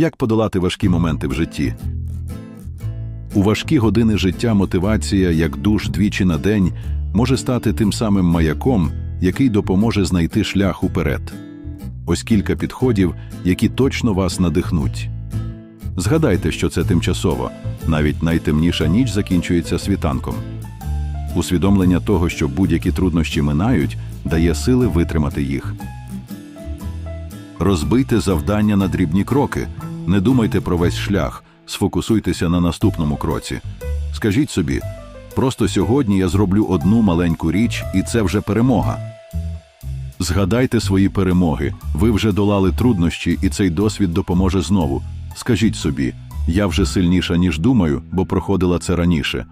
Як подолати важкі моменти в житті? У важкі години життя мотивація, як душ двічі на день, може стати тим самим маяком, який допоможе знайти шлях уперед. Ось кілька підходів, які точно вас надихнуть. Згадайте, що це тимчасово, навіть найтемніша ніч закінчується світанком. Усвідомлення того, що будь-які труднощі минають, дає сили витримати їх. Розбийте завдання на дрібні кроки. Не думайте про весь шлях, сфокусуйтеся на наступному кроці. Скажіть собі, просто сьогодні я зроблю одну маленьку річ, і це вже перемога. Згадайте свої перемоги. Ви вже долали труднощі, і цей досвід допоможе знову. Скажіть собі, я вже сильніша, ніж думаю, бо проходила це раніше.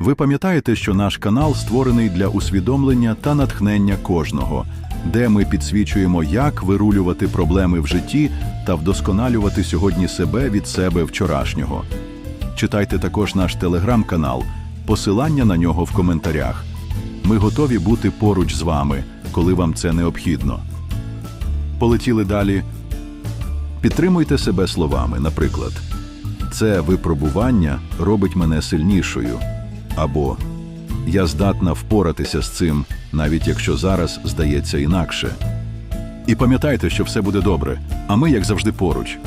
Ви пам'ятаєте, що наш канал створений для усвідомлення та натхнення кожного, де ми підсвічуємо, як вирулювати проблеми в житті та вдосконалювати сьогодні себе від себе вчорашнього. Читайте також наш телеграм-канал, посилання на нього в коментарях. Ми готові бути поруч з вами, коли вам це необхідно. Полетіли далі. Підтримуйте себе словами, наприклад, це випробування робить мене сильнішою. Або Я здатна впоратися з цим, навіть якщо зараз здається інакше. І пам'ятайте, що все буде добре, а ми, як завжди, поруч.